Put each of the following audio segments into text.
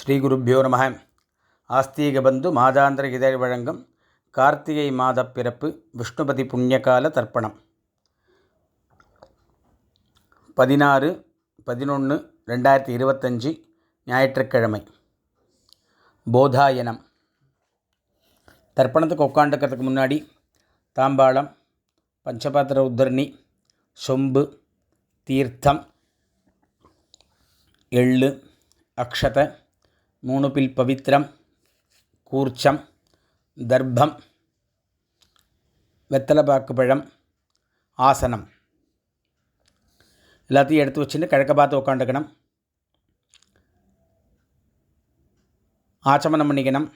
ஸ்ரீகுருப்போ நம. ஆஸ்தீகபந்து மாதாந்திர இதழ் வழங்கும் கார்த்திகை மாத பிறப்பு விஷ்ணுபதி புண்ணியகால தர்ப்பணம். பதினாறு பதினொன்று ரெண்டாயிரத்தி இருபத்தஞ்சி ஞாயிற்றுக்கிழமை. போதாயனம். தர்ப்பணத்துக்கு உட்காந்துக்கிறதுக்கு முன்னாடி தாம்பாளம் பஞ்சபாத்திர உத்தரணி சொம்பு தீர்த்தம் எள்ளு அக்ஷத மூணு பில் பவித்திரம் கூர்ச்சம் தர்ப்பம் வெத்தலைப்பாக்கு பழம் ஆசனம். எல்லாத்தையும் எடுத்து வச்சுட்டு கிழக்க பார்த்து உட்காந்துக்கணும் ஆச்சமனம் பண்ணிக்கணும்.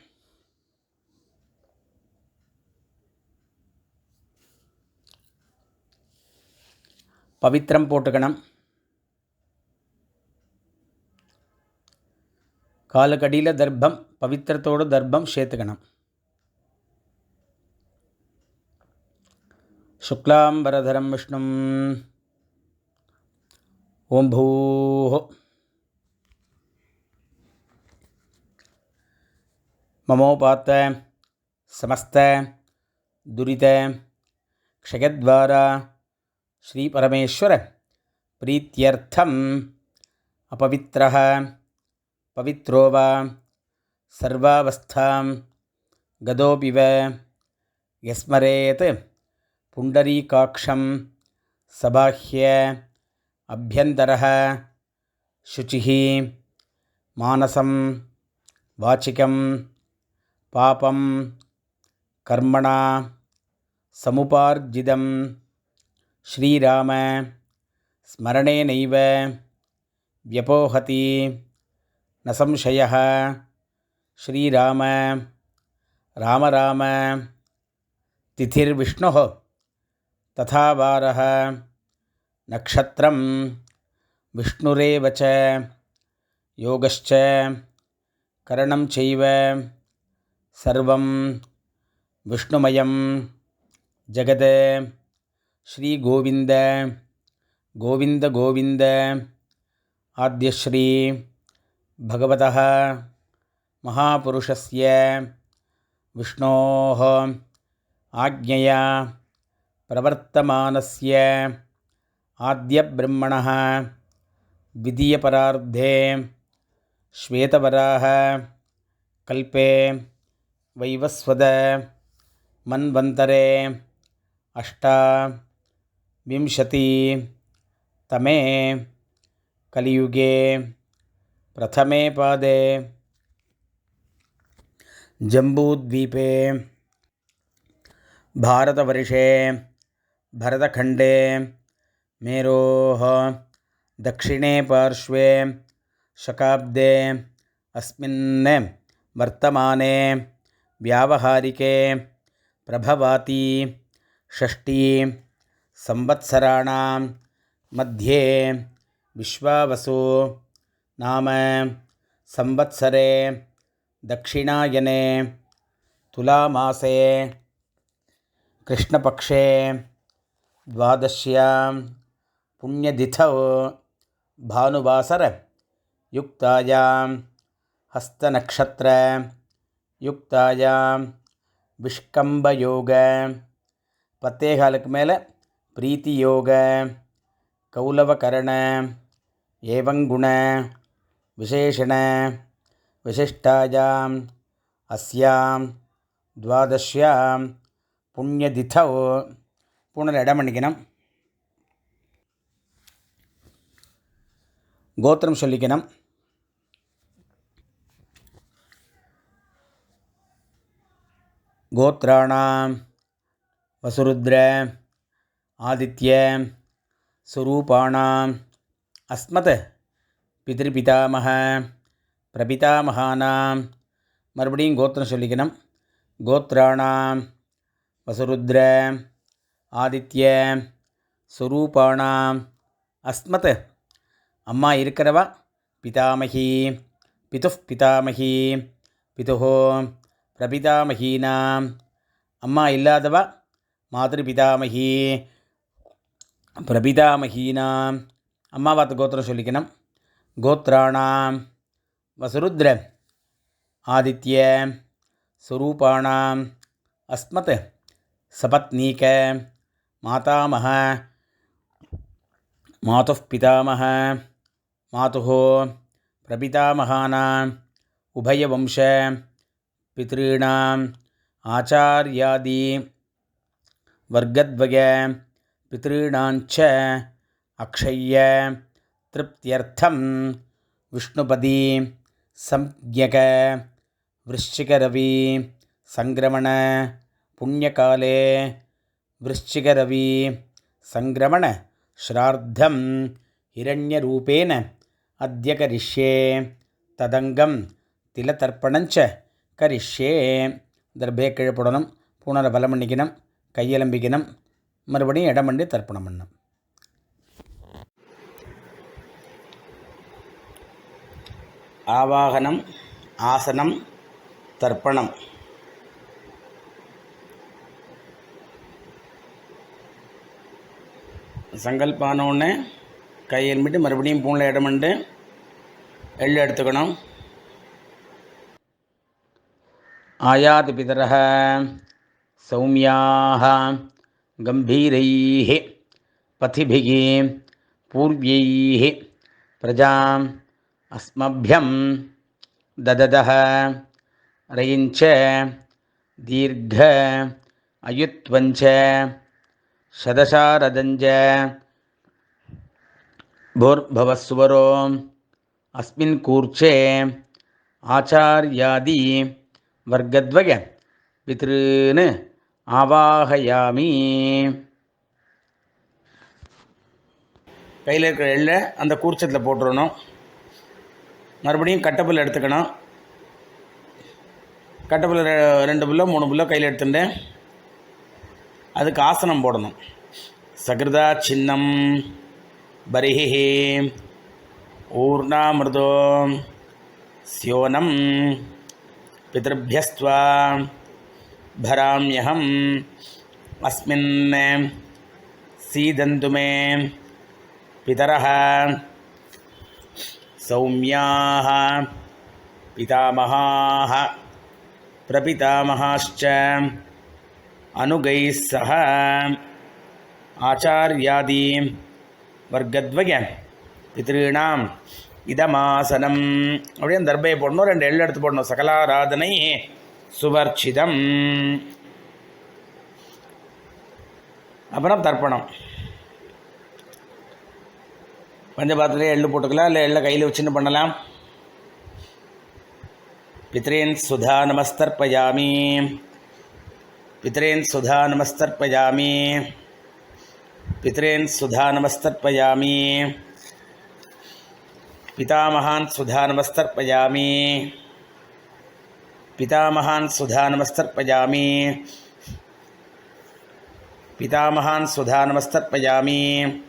பவித்திரம் போட்டுக்கணும். കാലകടീല ദർഭം, പവിത്രത്തോട് ദർഭം ക്ഷേത്രഗണം ശുക്ലാംബരധരം വിഷ്ണു. ഓം ഭൂ ममोपात समस्त दुरीत क्षयद्वारा श्रीपरमेश्वर प्रीत्यर्थम अपवित्रः பவித்ரோ வா சர்வாவஸ்தாம் கதோபிவ யஸ்மரேத் புண்டரீகாட்சம் சபாஹ்ய அபியந்தர சுச்சி மானசம் வாச்சிக்கம் பாபம் கர்மணா சமுபார்ஜிதம் ஸ்ரீராம ஸ்மரணேனைவ வியபோஹதி न संशयः। श्रीराम, राम राम। तिथिर्विष्णुः तथा वारः नक्षत्रं विष्णुरेव च, योगश्च, करणं चैव। सर्वं विष्णुमयं जगत्। श्रीगोविन्द, गोविन्द गोविन्द। आद्यश्री भगवतः महापुरुषस्य विष्णोः आज्ञया प्रवर्तमानस्य आद्यब्रह्मणः द्वितीयपरार्धे श्वेतवराह कल्पे वैवस्वद मन्वन्तरे अष्टाविंशतितमे कलियुगे प्रथमे पादे। जम्बूद्वीपे। भारतवर्षे। भरतखण्डे। मेरोः दक्षिणे पार्श्वे। शकाब्दे। अस्मिन् वर्तमाने। व्यावहारिके। प्रभवाती। षष्ठी। संवत्सराणां मध्ये। विश्वावसु। नाम संवत्सरे, दक्षिणायने, तुलामासे, कृष्णपक्षे, द्वादश्यां, पुण्यतिथौ भानुवासरयुक्तायां हस्तनक्षत्रयुक्तायां विष्कम्बयोग प्रीति योग कौलवकरण एवं गुण கௌலவகரண ஏவங்குண விசேஷண விசிஷ்டாயாம் அஸ்யாம் துவாதஷ்யாம் புண்ணியதித்தோ பூனில் இடம் பண்ணிக்கணும் கோத்திரம் சொல்லிக்கணும் கோத்ராணாம் வசுருத்ர ஆதித்ய சுரூபாணாம் அஸ்மத் பிதிருபிதாமக பிரபிதாமகானாம் மறுபடியும் கோத்திரம் சொல்லிக்கணும். கோத்ராணாம் வசுருத்ர ஆதித்ய சுரூபாணாம் அஸ்மத். அம்மா இருக்கிறவா? பிதாமகி. பிது பிதாமகி. பிதுஹோ பிரபிதாமகீனாம். அம்மா இல்லாதவா? மாதிரி பிதாமகி பிரபிதாமகீனாம் அம்மாவாத்து கோத்திரம் சொல்லிக்கணும். गोत्राणां वसुरुद्र आदित्य स्वरूपाणाम्, अस्मत् सपत्नीक, मातामह, मातुः पितामह, मातुः प्रपितामहानाम्, उभयवंश, पितॄणाम्, आचार्यादि वर्गद्वय, पितॄणाञ्च, अक्षय्य திருப்தியர்த்தம் விஷ்ணுபதி சம்யக விருஷிகரவி சங்கிரமண புண்ணியகாலே விருஷிகரவி சங்கிரமண ஸ்ரார்த்தம் ஹிரண்யரூபேன அத்திய கரிஷ்யே ததங்கம் திலதர்ப்பணஞ்ச கரிஷ்யே தர்பே கீழே போடணும் பூனரை பலம் பண்ணிக்கணும் மறுபடியும் இடம் பண்ணி தர்ப்பணம் பண்ணணும் ஆவாகனம் ஆசனம் தர்ப்பணம். சங்கல்பானோடனே கை எண்பிட்டு மறுபடியும் பூனில் இடமிண்டு எள்ளு எடுத்துக்கணும். ஆயாது பிதரக சௌமியாக கம்பீரை பथिभिः பூர்வியை பிரஜாம் अस्मभ्यं दददः रयिञ्च दीर्घ अयुत्वञ्च शदशारदञ्च भूर्भवस्वरो अस्मिन् कूर्चे आचार्यादि வர்க்கத்வய பித்ருன்னு ஆவாகயாமி கையில் இருக்கிற எள்ளை அந்த கூர்ச்சத்தில் போட்டுடணும் மறுபடியும் கட்டப்புல் எடுத்துக்கணும் கட்டப்புல் ரெண்டு புல்லோ மூணு புல்லோ கையில் எடுத்துட்டேன் அதுக்கு ஆசனம் போடணும் சகிருதா சின்னம் பரிஹி ஊர்ணாமிருதோ ஸ்யோனம் पितृभ्यस्त्वा भराम्यहम् अस्मिन् सीदन्तु मे पितरः सौम्याः पितामहाः प्रपितामहाश्च अनुगैः सह आचार्यादि वर्गद्वय पितॄणाम् இதமாசனம் அப்படியே அந்த தர்பையை போடணும் ரெண்டு எள்ளு எடுத்து போடணும் சகலாராதனை சுவர்ச்சிதம் அப்புறம் தர்ப்பணம் பஞ்ச பாத்திரத்தில் எள்ளு போட்டுக்கலாம் இல்லை எள்ளை கையில் வச்சுன்னு பண்ணலாம். பித்ரேன் சுதா நமஸ்தர்ப்பயாமி. பித்ரேன் சுதா நமஸ்தர்ப்பயாமி. பித்ரேன் சுதா நமஸ்தர்ப்பயாமி. பிதாமகான் சுதா நமஸ்தர்ப்பயாமி. பிதாமகான் சுதா நமஸ்தர்ப்பயாமி. பிதாமகான் சுதா நமஸ்தர்ப்பயாமி.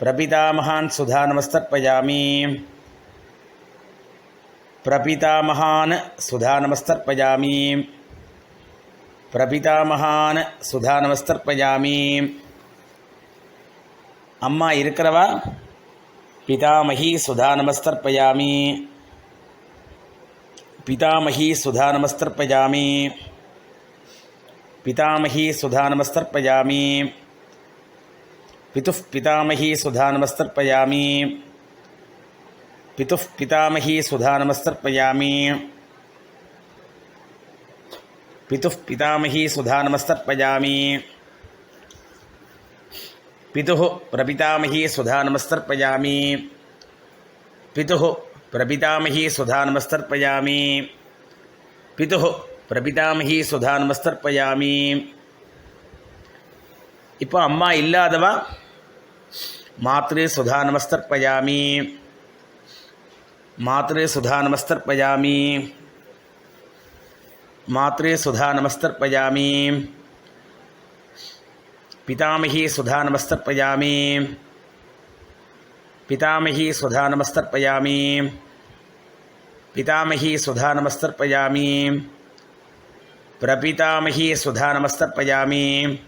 பிரபிதாமகான் சுதா நமஸ்தர்ப்பயாமி பிரபிதாமகான் சுதா நமஸ்தர்ப்பயாமி பிரபிதாமகான் சுதா நமஸ்தர்ப்பயாமி அம்மா இருக்கிறவா? பிதாமகி சுதா நமஸ்தர்ப்பயாமி பிதாமகி சுதா நமஸ்தர்ப்பயாமி பிதாமகி சுதா நமஸ்தர்ப்பயாமி पितुः पितामही सुधानमस्तर्पयामि पितुः पितामही सुधानमस्तर्पयामि पितुः पितामही सुधानमस्तर्पयामि पितुः प्रपितामही सुधानमस्तर्पयामि पितुः प्रपितामही सुधानमस्तर्पयामि पितुः பிரபிதாமகி சுதானமஸ்தர்ப்பயாமி இப்போ அம்மா இல்லாதவா मातृ सुधा नमस्तर्पयामी। मातृ सुधा नमस्तर्पयामी। मातृ सुधा नमस्तर्पयामी। पितामही सुधा नमस्तर्पयामी। पितामही सुधा नमस्तर्पयामी। पितामही सुधा नमस्तर्पयामी। प्रपितामही सुधा नमस्तर्पयामी।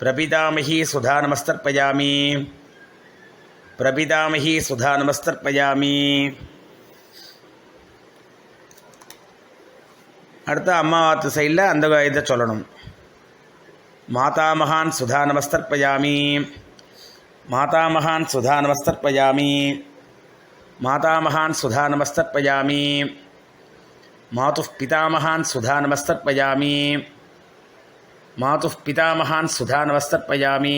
प्रपितामही सुधा नमस्तर्पयामी। प्रपितामही सुधानमस्तर्पयामि அடுத்து அம்மாவாத்து சைடில் அந்த இதை சொல்லணும் மாதாமகான் சுதா நமஸ்தர்ப்பயாமி மாதாமகான் சுதா நமஸ்தர்ப்பயாமி மாதாமகான் சுதா நமஸ்தர்ப்பயாமி மாதுः பிதாமகான் சுதா நமஸ்தர்ப்பயாமி மாதுः பிதாமகான் சுதா நமஸ்தர்ப்பயாமி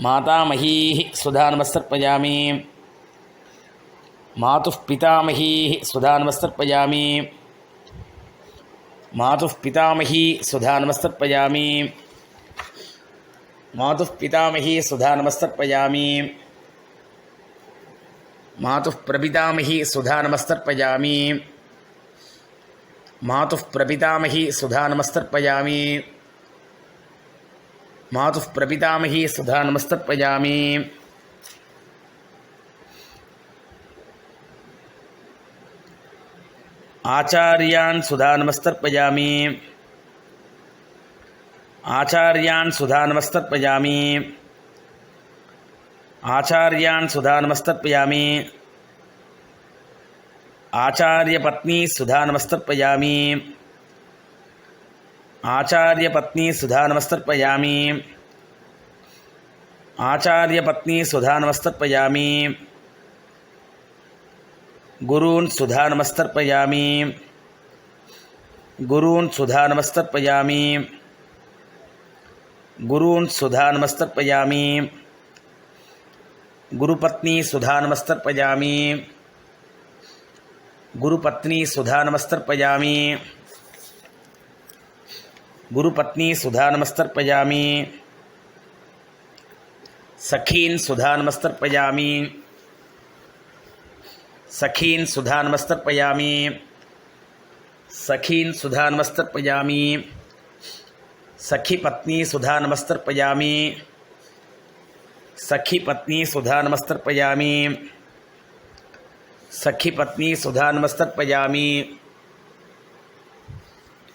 मातामही सुधानवस्तर्पयामी मातु पितामही सुधानवस्तर्पयामी मातुः पितामही सुधानमस्तर्पयामी। मातु पितामही सुधानमस्तर्पयामी। मातुः प्रपितामही सुधानमस्तर्पयामी। मातुः प्रपितामही सुधानमस्तर्पयामी। மாதுः प्रपितामही सुधा नमस्तर्पयामि आचार्यान् सुधा नमस्तर्पयामि आचार्यान् सुधा नमस्तर्पयामि आचार्यान् सुधा नमस्तर्पयामि आचार्यपत्नी सुधा नमस्तर्पयामि आचार्यपत्नी सुधा नमस्तर्पयामि आचार्यपत्नी सुधा नमस्तर्पयामि गुरून् सुधा नमस्तर्पयामि गुरून् सुधा नमस्तर्पयामि गुरून् सुधा नमस्तर्पयामि गुरुपत्नी सुधा नमस्तर्पयामि गुरुपत्नी सुधा नमस्तर्पयामि गुरुपत्नी सुधा नमस्तर्पयामि सखीन् सुधा नमस्तर्पयामि सखीन सुधा नमस्तर्पयामि सखीन सुधा नमस्तर्पयामि सखीपत्नी सुधा नमस्तर्पयामि सखीपत्नी सुधा नमस्तर्पयामि सखीपत्नी सुधा नमस्तर्पयामि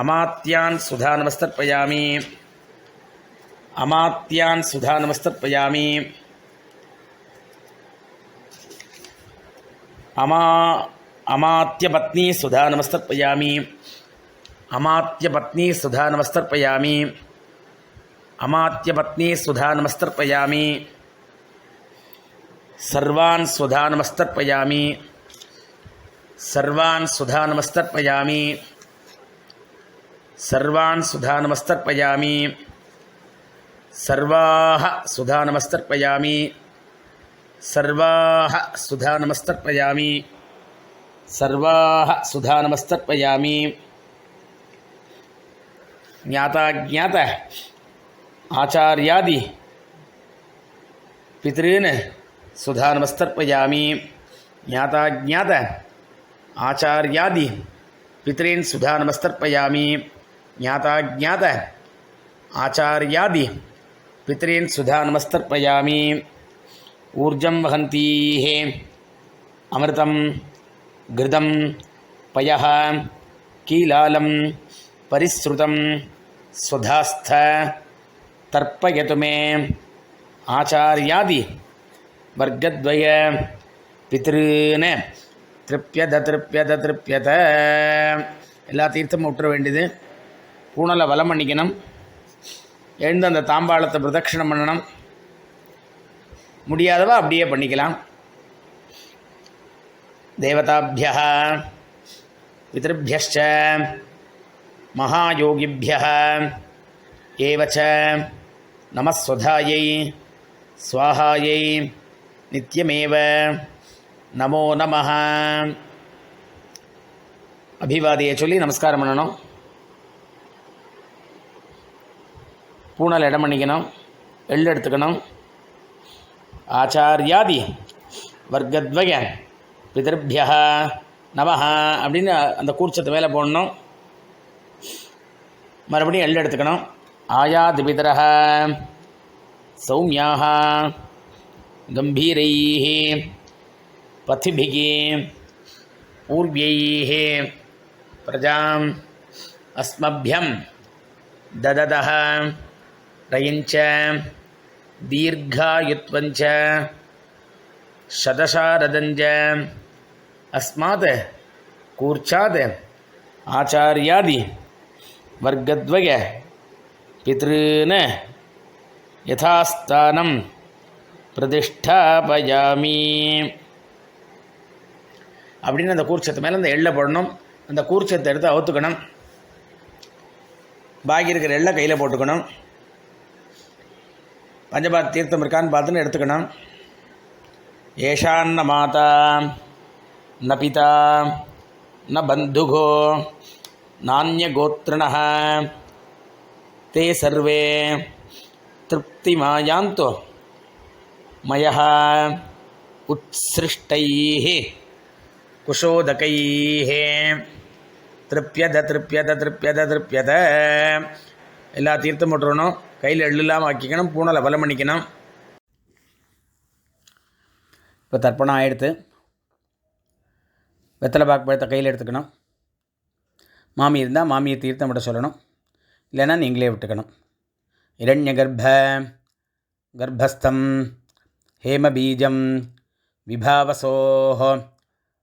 अमात्यान् सुधानमस्तर्पयामि अमात्यान् सुधानमस्तर्पयामि अमा अमात्यपत्नी सुधानमस्तर्पयामि अमात्यपत्नी सुधानमस्तर्पयामि अमात्यपत्नी सुधानमस्तर्पयामि सर्वान् सुधा सुधानमस्तर्पयामि सर्वान् सुधा सुधानमस्तर्पयामि सर्वान् सुधानमस्तर्पयामि। सर्वाः सुधानमस्तर्पयामि। सर्वाः सुधानमस्तर्पयामि। सर्वाः सुधानमस्तर्पयामि। ज्ञाताज्ञात आचार्यादि पितॄन् ज्ञाता ज्ञाताज्ञात आचार्यादि पितॄन् सुधानमस्तर्पयामि। ಜ್ಞಾತಾಜ್ಞಾತ ಆಚಾರ್ಯಾದಿ ಪಿತರೇನ್ ಸುಧಾ ನಮಸ್ತರ್ಪಯಾಮಿ ಊರ್ಜಂ ವಹಂತೀ ಅಮೃತಂ ಘೃತಂ ಪಯ ಕೀಲಾಲಂ ಪರಿಸೃತಂ ಸ್ವಧಾಸ್ಥ ತರ್ಪಯತು ಮೇ ಆಚಾರ್ಯಾದಿ ವರ್ಗದ್ವಯ பித்ருன்னு திருப்யத திருப்யத திருப்யத எல்லா தீர்த்தமும் விட்டுற வேண்டியது பூணலை வலம் பண்ணிக்கணும் எழுந்து அந்த தாம்பாளத்தை பிரதட்சிணம் பண்ணணும். முடியாதவா அப்படியே பண்ணிக்கலாம். தேவதாபியா பிதபியச்ச மகாயோகிபிய ஏவச்ச நமஸ்வதாயை ஸ்வாஹாயை நித்யமேவ நமோ நம அபிவாதியை சொல்லி நமஸ்காரம் பண்ணணும். பூனல் இடம் பண்ணிக்கணும் எள் எடுத்துக்கணும் ஆச்சாரியாதி வர்க்கத்வய பிதர்பியா நமஹ அப்படின்னு அந்த கூர்ச்சத்து மேலே போடணும் மறுபடியும் எள் எடுத்துக்கணும் ஆயாது பிதரः சௌமியாக கம்பீரைः पथिभिः पूर्व्यैः प्रजाम् अस्मभ्यं दददः ரயிஞ்ச தீர்காயுத்வஞ்ச சதசாரதஞ்ச அஸ்மாத் கூர்ச்சாத் ஆச்சாரியாதி வர்க்கத்வய பித்ருன யதாஸ்தானம் பிரதிஷ்டாபயாமி அப்படின்னு அந்த கூர்ச்சத்து மேலே அந்த எள்ளை போடணும். அந்த கூர்ச்சத்தை எடுத்து அவுத்துக்கணும். பாக்கி இருக்கிற எள்ளை கையில் போட்டுக்கணும். பஞ்சபாத் தீர்த்தம் இருக்கான்னு பார்த்துன்னு எடுத்துக்கணும். ஏஷான்ன மாதா ந பிதா ந பந்துகோ நானியகோத்திரண தே சர்வே திருப்தி மாயாந்தோ மய உத்ஸ்ருஷ்டை குஷோதகை திருப்பியத திருப்பியத திருப்பியத திருப்பியத எல்லா தீர்த்தம் விட்டுறணும் கையில் எள்ளு இல்லாமல் ஆக்கிக்கணும் பூனலை பலம் பண்ணிக்கணும் இப்போ தர்ப்பணம் ஆகிடுத்து வெத்தலை பாக்கு பழத்தை கையில் எடுத்துக்கணும். மாமி இருந்தால் மாமியை தீர்த்தம் விட சொல்லணும். இல்லைன்னா நீங்களே விட்டுக்கணும். இரண்ய கர்ப்ப கர்ப்பஸ்தம் ஹேமபீஜம் விபாவசோஹ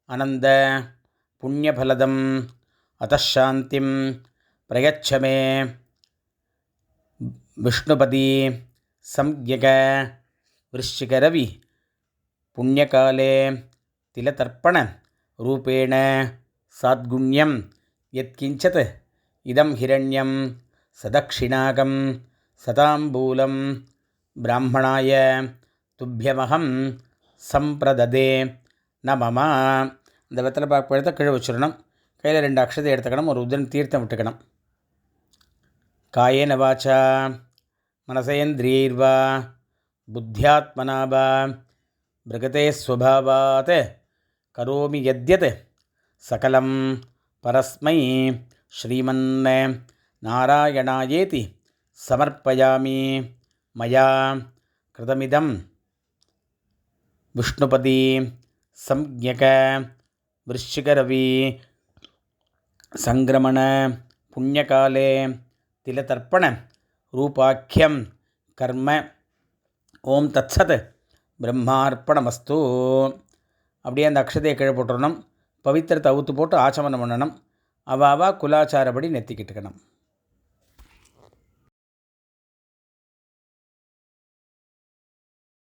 அனந்த புண்ணியபலதம் அத்தாந்திம் பிரயச்சமே விஷ்ணுபதி சம்யக விருஷிகரவி புண்ணியகாலே திலதர்ப்பண ரூபேண சாத்குண்யம் யத்கிஞ்சத் இதம் ஹிரண்யம் சதக்ஷிணாகம் சதாம்பூலம் பிராமணாய துப்பியமகம் சம்பிரததே நமமா. இந்த வெத்தலை பாக்கு எடுத்து கீழே வச்சிடணும் கையில் ரெண்டு அக்ஷத்தை எடுத்துக்கணும். ஒரு உதிரன் தீர்த்தம் விட்டுக்கணும். காயேன வாச்சா மனசேந்திரியர்வா புத்தியாத்மனாவா மிருகதே ஸ்வபாவாத் கரோமி யத்யத் சகலம் பரஸ்மை ஸ்ரீமன் நாராயணாயேதி சமர்ப்பயாமி மயா கிருதமிதம். விஷ்ணுபதி சம்யக விருஷிகரவி சங்கிரமண புண்ணியகாலே திலதர்ப்பண तिलतर्पणरूपाख्यं कर्म ஓம் தத்சத் பிரம்மார்ப்பணமஸ்து அப்படியே அந்த அக்ஷதையை கீழே போட்டுடணும் பவித்திரத்தை அவுத்து போட்டு ஆச்சமனம் பண்ணணும் அவாவா குலாச்சாரப்படி நெத்திக்கிட்டுக்கணும்